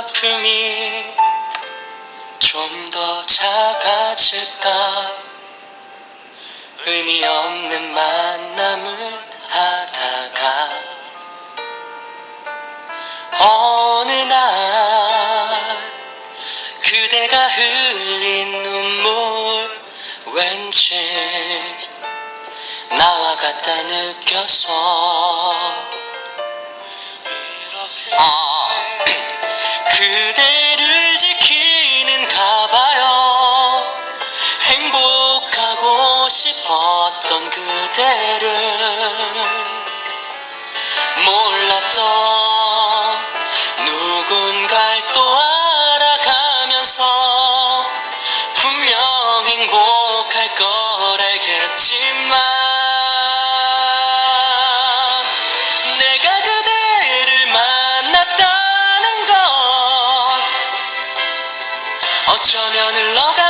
아픔이 좀 더 작아질까? 의미 없는 만남을 하다가 어느 날 그대가 흘린 눈물 왠지 나와 같다 느껴서 그대를 지키는 가 봐요. 행복하고 싶었던 그대를 몰랐던 누군가를 또 알아가면서 분명 행복할 걸 알겠지만 어쩌면 흘러가